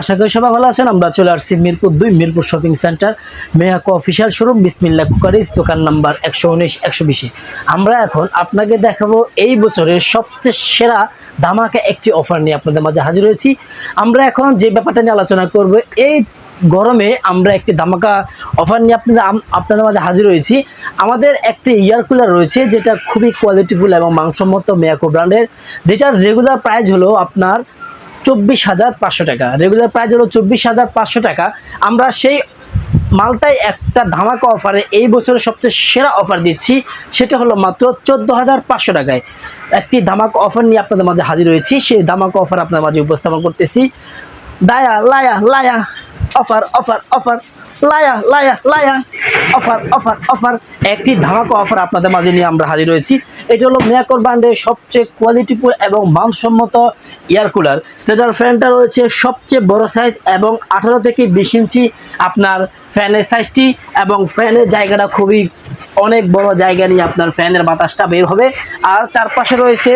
আশা করি সবাই ভালো আছেন। আমরা চলে আসছি মিরপুর দুই, মিরপুর শপিং সেন্টার মেয়াকো বিসমিল্লা কুকারিজ দোকান নাম্বার একশো উনিশ, একশো আমরা এখন আপনাকে দেখাবো এই বছরের সবচেয়ে সেরা, ধামাকা একটি অফার নিয়ে আপনাদের মাঝে হাজির হয়েছি। আমরা এখন যে ব্যাপারটা নিয়ে আলোচনা করব, এই গরমে আমরা একটি ধামাকা অফার নিয়ে আপনাদের আপনাদের মাঝে হাজির হয়েছি। আমাদের একটি এয়ার কুলার রয়েছে, যেটা খুবই কোয়ালিটিফুল এবং মানসম্মত মেয়াকো ব্র্যান্ডের যেটার রেগুলার প্রাইস হলো আপনার চব্বিশ হাজার পাঁচশো টাকা। রেগুলার প্রাইস হলো চব্বিশ হাজার পাঁচশো টাকা। আমরা সেই মালটাই একটা ধামাকা অফারে এই বছরের সবচেয়ে সেরা অফার দিচ্ছি। সেটা হলো মাত্র চোদ্দ হাজার পাঁচশো টাকায়। একটি ধামাক অফার নিয়ে আপনাদের মাঝে হাজির হয়েছি। সেই ধামাক অফার আপনাদের মাঝে উপস্থাপন করতেছি। দায়া, লায়া লায়া অফার অফার অফার লায়া লায়া লায়া অফার অফার অফার একটি ধামাকা অফার আপনাদের মাঝে নিয়ে আমরা হাজির হয়েছি। এটা হলো মেয়াকর ব্র্যান্ডের সবচেয়ে কোয়ালিটিফুল এবং মানসম্মত এয়ার কুলার যেটার ফ্যানটা রয়েছে সবচেয়ে বড় সাইজ এবং আঠারো থেকে বিশ ইঞ্চি আপনার ফ্যানের সাইজটি এবং ফ্যানের জায়গাটা খুবই অনেক বড় জায়গা নিয়ে আপনার ফ্যানের বাতাসটা বের হবে। আর চারপাশে রয়েছে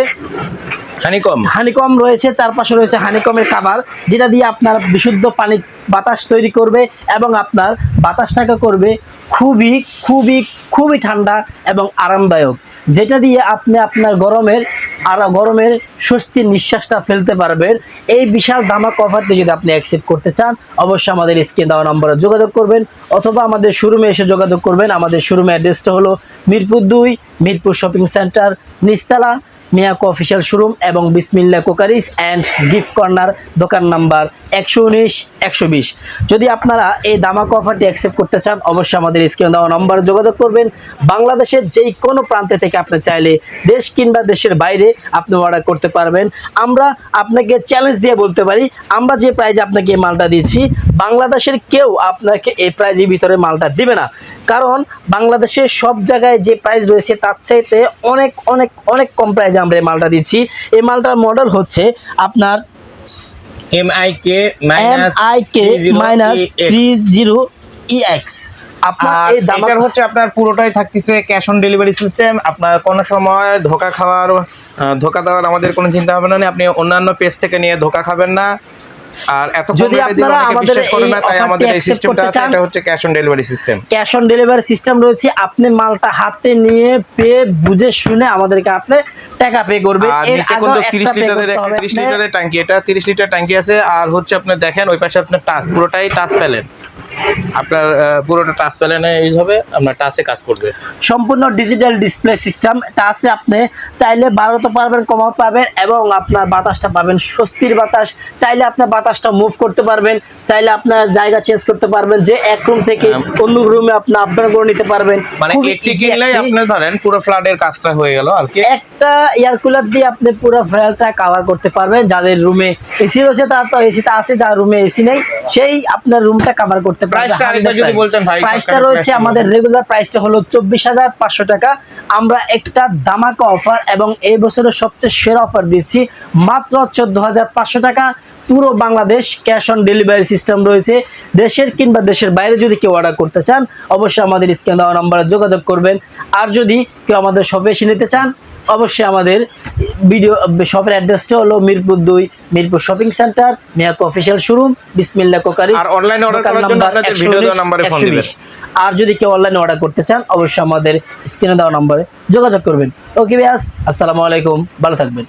হানিকম? হানিকম রয়েছে, চারপাশে রয়েছে হানিকমের কাভার যেটা দিয়ে আপনার বিশুদ্ধ পানি বাতাস তৈরি করবে এবং আপনার বাতাসটাকে করবে খুবই খুবই খুবই ঠান্ডা এবং আরামদায়ক, যেটা দিয়ে আপনি আপনার গরমের, আর গরমের স্বস্তির নিঃশ্বাসটা ফেলতে পারবেন। এই বিশাল দামা কভারটি যদি আপনি অ্যাকসেপ্ট করতে চান, অবশ্যই আমাদের স্ক্রিন দেওয়া নম্বরে যোগাযোগ করবেন অথবা আমাদের শোরুমে এসে যোগাযোগ করবেন। আমাদের শোরুমের অ্যাড্রেসটা হলো মিরপুর দুই, মিরপুর শপিং সেন্টার নিস্তালা মিয়াকো অফিসিয়াল শোরুম এবং Bismillah crockeries and gift corner, দোকান নাম্বার একশো উনিশ, একশো বিশ। যদি আপনারা এই দামাক অফারটি অ্যাকসেপ্ট করতে চান, অবশ্যই আমাদের স্ক্রিনে দেওয়া নম্বরে যোগাযোগ করবেন। বাংলাদেশের যেই কোনো প্রান্তে থেকে আপনি চাইলে দেশ কিংবা দেশের বাইরে আপনি অর্ডার করতে পারবেন। আমরা আপনাকে চ্যালেঞ্জ দিয়ে বলতে পারি, আমরা যে প্রাইজে আপনাকে এই মালটা দিচ্ছি, বাংলাদেশের কেউ আপনাকে এই প্রাইজের ভিতরে মালটা দিবে না। কারণ বাংলাদেশের সব জায়গায় যে প্রাইস রয়েছে, তার চাইতে অনেক অনেক অনেক কম প্রাইজে আমরা এই মালটা দিচ্ছি এই মালটার মডেল হচ্ছে আপনার মাইনাস থ্রি জিরো ইএক্স আপনার এই এটার হচ্ছে আপনার পুরোটাই থাকতেছে ক্যাশ অন ডেলিভারি সিস্টেম আপনার কোনো সময় ধোকা খাওয়ার ধোকা দেওয়ার আমাদের কোনো চিন্তা ভাবনা নেই আপনি অন্যান্য পেজ থেকে নিয়ে ধোকা খাবেন না। আর এত যদি আপনারা আমাদের বিশ্বাস করেন না এই আমাদের এই সিস্টেমটা আছে এটা হচ্ছে cash on delivery system cash on delivery system রয়েছে আপনি মালটা হাতে নিয়ে পেয়ে বুঝে শুনে আমাদেরকে আপনি টাকা পে করবে। আর এর একটা 30 লিটারের 30 লিটারের ট্যাঙ্কি এটা 30 লিটার ট্যাঙ্কি আছে আর হচ্ছে আপনি দেখেন ওই পাশে আপনার টাচ পুরোটাই টাচ প্যালেন আপনার পুরোটা টাচ প্যালেনে ইউজ হবে আপনার টাচে কাজ করবে। সম্পূর্ণ ডিজিটাল ডিসপ্লে সিস্টেম টাচে আপনি চাইলে বাড়াতে পারবেন কমাতে পারবেন এবং আপনার বাতাসটা পাবেন স্বস্তির বাতাস। চাইলে আপনার বাতাসটা মুভ করতে পারবেন চাইলে আপনার জায়গা চেঞ্জ করতে পারবেন যে এক রুম থেকে হ্যাঁ। অন্য রুমে আপনি আপনার করে নিতে পারবেন। মানে একটি কিনলেই আপনি ধরেন পুরো ফ্ল্যাটের কাজটা হয়ে গেল আর কি। একটা এয়ার কুলার দিয়ে আপনি পুরো ফ্ল্যাটটা কভার করতে পারবেন যাদের রুমে এসি রয়েছে তার তো এসিটা আছে যার রুমে এসি নেই সেই আপনার রুমটা কভার করতে প্রাইসটা রয়েছে আমাদের রেগুলার প্রাইসটা হলো চব্বিশ হাজার পাঁচশো টাকা। আমরা একটা দামাকা অফার এবং এই বছরের সবচেয়ে সেরা অফার দিচ্ছি মাত্র চোদ্দ হাজার পাঁচশো টাকা। পুরো Bangladesh cash on delivery system রয়েছে। দেশের কিংবা দেশের বাইরে যদি কেউ অর্ডার করতে চান অবশ্যই আমাদের স্ক্রিন দেওয়া নম্বরে যোগাযোগ করবেন। আর যদি কেউ আমাদের শপে এসে নিতে চান অবশ্যই আমাদের ভিডিও শপের অ্যাড্রেসটা হলো মিরপুর দুই Mirpur shopping centre Miyako official showroom Bismillah crockery. আর online order করার জন্য আপনাদের 119, দেওয়া নাম্বারে ফোন দিবেন। আর যদি কেউ অনলাইনে অর্ডার করতে চান অবশ্যই আমাদের স্ক্রিনে দেওয়া নম্বরে যোগাযোগ করবেন। ওকে বিয়াস আসসালামু আলাইকুম ভালো থাকবেন।